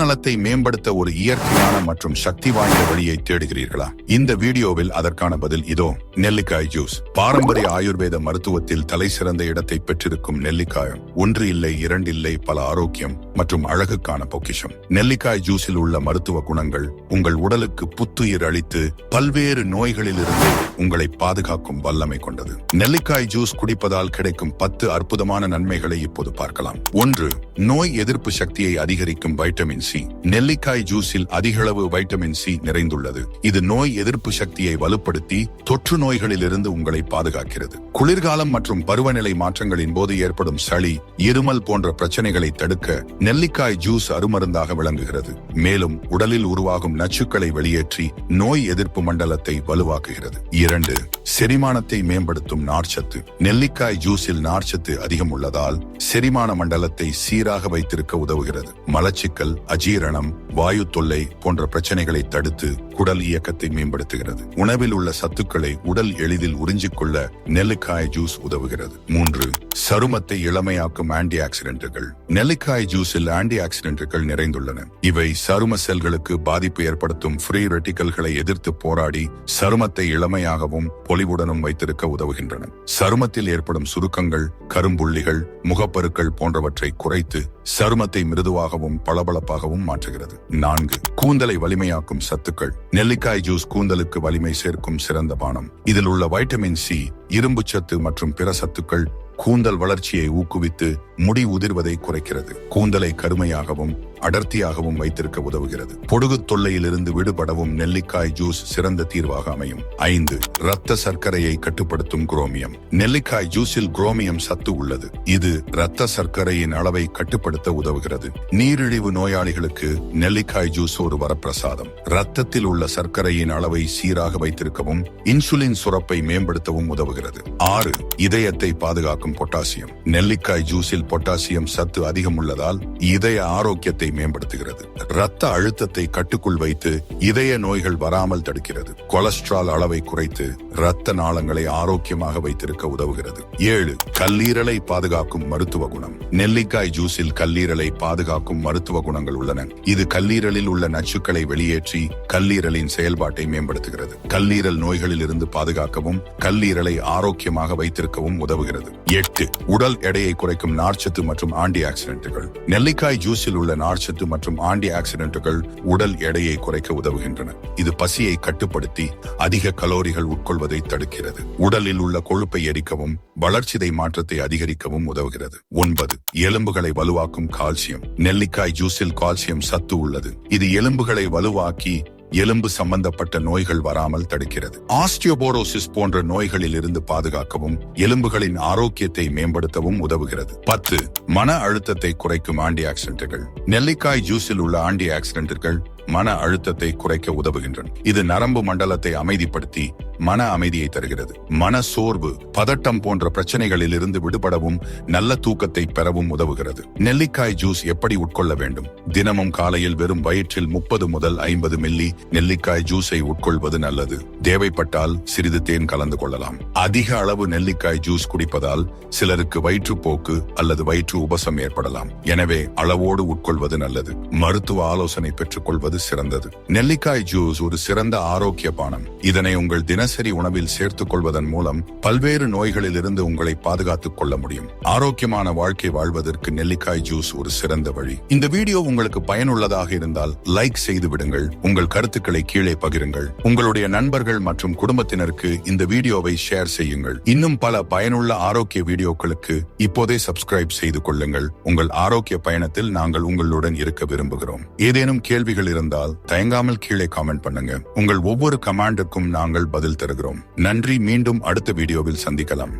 நலத்தை மேம்படுத்த ஒரு இயற்கையான மற்றும் சக்தி வாய்ந்த வழியை தேடுகிறீர்களா? இந்த வீடியோவில் அதற்கான பதில் இதோ நெல்லிக்காய் ஜூஸ். பாரம்பரிய ஆயுர்வேத மருத்துவத்தில் தலை சிறந்த இடத்தை பெற்றிருக்கும் நெல்லிக்காய். ஒன்று இல்லை இரண்டு இல்லை பல ஆரோக்கியம் மற்றும் அழகுக்கான பொக்கிஷம். நெல்லிக்காய் ஜூஸில் உள்ள மருத்துவ குணங்கள் உங்கள் உடலுக்கு புத்துயிர் அளித்து பல்வேறு நோய்களில் இருந்து உங்களை பாதுகாக்கும் வல்லமை கொண்டது. நெல்லிக்காய் ஜூஸ் குடிப்பதால் கிடைக்கும் பத்து அற்புதமான நன்மைகளை இப்போது பார்க்கலாம். ஒன்று நோய் எதிர்ப்பு சக்தியை அதிகரிக்கும் வைட்டமின் சி நெல்லிக்காய் ஜூஸில் அதிகளவு வைட்டமின் சி நிறைந்துள்ளது. இது நோய் எதிர்ப்பு சக்தியை வலுப்படுத்தி தொற்று நோய்களிலிருந்து உங்களை பாதுகாக்கிறது. குளிர்காலம் மற்றும் பருவநிலை மாற்றங்களின் போது ஏற்படும் சளி இருமல் போன்ற பிரச்சனைகளை தடுக்க நெல்லிக்காய் ஜூஸ் அருமருந்தாக விளங்குகிறது. மேலும் உடலில் உருவாகும் நச்சுக்களை வெளியேற்றி நோய் எதிர்ப்பு மண்டலத்தை வலுவாக்குகிறது. இரண்டு செரிமானத்தை மேம்படுத்தும் நார்ச்சத்து. நெல்லிக்காய் ஜூஸில் நார்ச்சத்து அதிகம் உள்ளதால் செரிமான மண்டலத்தை சீராக வைத்திருக்க உதவுகிறது. மலச்சிக்கல் அஜீரணம் வாயு தொல்லை போன்ற பிரச்சனைகளை தடுத்து குடல் இயக்கத்தை மேம்படுத்துகிறது. உணவில் உள்ள சத்துக்களை உடல் எளிதில் உறிஞ்சிக்கொள்ள நெல்லிக்காய் ஜூஸ் உதவுகிறது. மூன்று சருமத்தை இளமையாக்கும் ஆன்டி ஆக்சிடென்ட்டுகள் நெல்லிக்காய் ஜூஸில் ஆன்டி ஆக்சிடென்ட்டுகள் நிறைந்துள்ளன. இவை சரும செல்களுக்கு பாதிப்பு ஏற்படுத்தும் ஃப்ரீ ரெட்டிக்கல்களை எதிர்த்து போராடி சருமத்தை இளமையாகவும் பொலிவுடனும் வைத்திருக்க உதவுகின்றன. சருமத்தில் ஏற்படும் சுருக்கங்கள் கரும்புள்ளிகள் முகப்பருக்கள் போன்றவற்றை குறைத்து சருமத்தை மிருதுவாகவும் பளபளப்பாகவும் மாற்றுகிறது. நான்கு கூந்தலை வலிமையாக்கும் சத்துக்கள். நெல்லிக்காய் ஜூஸ் கூந்தலுக்கு வலிமை சேர்க்கும் சிறந்த பானம். இதில் உள்ள வைட்டமின் சி இரும்பு சத்து மற்றும் பிற சத்துக்கள் கூந்தல் வளர்ச்சியை ஊக்குவித்து முடி உதிர்வதை குறைக்கிறது. கூந்தலை கருமையாகவும் அடர்த்தியாகவும் வைத்திருக்க உதவுகிறது. பொடுகு தொல்லையிலிருந்து விடுபடவும் நெல்லிக்காய் ஜூஸ் சிறந்த தீர்வாக அமையும். ஐந்து இரத்த சர்க்கரையை கட்டுப்படுத்தும் குரோமியம். நெல்லிக்காய் ஜூஸில் குரோமியம் சத்து உள்ளது. இது இரத்த சர்க்கரையின் அளவை கட்டுப்படுத்த உதவுகிறது. நீரிழிவு நோயாளிகளுக்கு நெல்லிக்காய் ஜூஸ் ஒரு வரப்பிரசாதம். இரத்தத்தில் உள்ள சர்க்கரையின் அளவை சீராக வைத்திருக்கவும் இன்சுலின் சுரப்பை மேம்படுத்தவும் உதவுகிறது. ஆறு இதயத்தை பாதுகாக்கும் பொட்டாசியம். நெல்லிக்காய் ஜூஸில் பொட்டாசியம் சத்து அதிகம் உள்ளதால் இதய ஆரோக்கியத்தை மேம்படுத்துகிறது. இரத்த அழுத்தத்தை கட்டுக்குள் வைத்து இதய நோய்கள் வராமல் தடுக்கிறது. கொலஸ்ட்ரால் அளவை குறைத்து இரத்த நாளங்களை ஆரோக்கியமாக வைத்திருக்க உதவுகிறது. ஏழு கல்லீரலை பாதுகாக்கும் மருத்துவ குணம். நெல்லிக்காய் ஜூஸில் கல்லீரலை பாதுகாக்கும் மருத்துவ குணங்கள் உள்ளன. இது கல்லீரலில் உள்ள நச்சுக்களை வெளியேற்றி கல்லீரலின் செயல்பாட்டை மேம்படுத்துகிறது. கல்லீரல் நோய்களில் இருந்து பாதுகாக்கவும் கல்லீரலை ஆரோக்கியமாக வைத்திருக்கவும் உதவுகிறது. எட்டு உடல் எடையை குறைக்கும் நார்ச்சத்து மற்றும் ஆண்டி ஆக்சிடென்ட்டுகள். நெல்லிக்காய் ஜூஸில் உள்ள நார்ச்சத்து மற்றும் ஆண்டி ஆக்சிடென்ட்டுகள் உடல் எடையை குறைக்க உதவுகின்றன. இது பசியை கட்டுப்படுத்தி அதிக கலோரிகள் உட்கொள்வதை தடுக்கிறது. உடலில் உள்ள கொழுப்பை எரிக்கவும் வளர்ச்சிதை மாற்றத்தை அதிகரிக்கவும் உதவுகிறது. ஒன்பது எலும்புகளை வலுவாக்கும் கால்சியம். நெல்லிக்காய் ஜூஸில் கால்சியம் சத்து உள்ளது. இது எலும்புகளை வலுவாக்கி எலும்பு சம்பந்தப்பட்ட நோய்கள் வராமல் தடுக்கிறது. ஆஸ்டியோபோரோசிஸ் போன்ற நோய்களில் இருந்து பாதுகாக்கவும் எலும்புகளின் ஆரோக்கியத்தை மேம்படுத்தவும் உதவுகிறது. பத்து மன அழுத்தத்தை குறைக்கும் ஆண்டி ஆக்சிடென்ட்டுகள் நெல்லிக்காய் ஜூஸில் உள்ள ஆண்டி ஆக்சிடென்ட்டுகள் மன அழுத்தத்தை குறைக்க உதவுகின்றன. இது நரம்பு மண்டலத்தை அமைதிப்படுத்தி மன அமைதியை தருகிறது. மன சோர்வு பதட்டம் போன்ற பிரச்சனைகளில் இருந்து விடுபடவும் நல்ல தூக்கத்தை பெறவும் உதவுகிறது. நெல்லிக்காய் ஜூஸ் எப்படி உட்கொள்ள வேண்டும்? தினமும் காலையில் வெறும் வயிற்றில் முப்பது முதல் ஐம்பது மில்லி நெல்லிக்காய் ஜூஸை உட்கொள்வது நல்லது. தேவைப்பட்டால் சிறிது தேன் கலந்து கொள்ளலாம். அதிக அளவு நெல்லிக்காய் ஜூஸ் குடிப்பதால் சிலருக்கு வயிற்றுப்போக்கு அல்லது வயிற்று உபசம் ஏற்படலாம். எனவே அளவோடு உட்கொள்வது நல்லது. மருத்துவ ஆலோசனை பெற்றுக் கொள்வது சிறந்தது. நெல்லிக்காய் ஜூஸ் ஒரு சிறந்த ஆரோக்கிய பானம். இதனை உங்கள் தின தினசரி உணவில் சேர்த்துக் கொள்வதன் மூலம் பல்வேறு நோய்களில் இருந்து உங்களை பாதுகாத்துக் கொள்ள முடியும். ஆரோக்கியமான வாழ்க்கை வாழ்வதற்கு நெல்லிக்காய் ஜூஸ் ஒரு சிறந்த வழி. இந்த வீடியோ உங்களுக்கு பயனுள்ளதாக இருந்தால் லைக் செய்து விடுங்கள். உங்கள் கருத்துக்களை கீழே பகிருங்கள். உங்களுடைய நண்பர்கள் மற்றும் குடும்பத்தினருக்கு இந்த வீடியோவை ஷேர் செய்யுங்கள். இன்னும் பல பயனுள்ள ஆரோக்கிய வீடியோக்களுக்கு இப்போதே சப்ஸ்கிரைப் செய்து கொள்ளுங்கள். உங்கள் ஆரோக்கிய பயணத்தில் நாங்கள் உங்களுடன் இருக்க விரும்புகிறோம். ஏதேனும் கேள்விகள் இருந்தால் தயங்காமல் கீழே காமெண்ட் பண்ணுங்க. உங்கள் ஒவ்வொரு கமாண்டுக்கும் நாங்கள் பதில் தருகிறோம். நன்றி மீண்டும் அடுத்த வீடியோவில் சந்திக்கலாம்.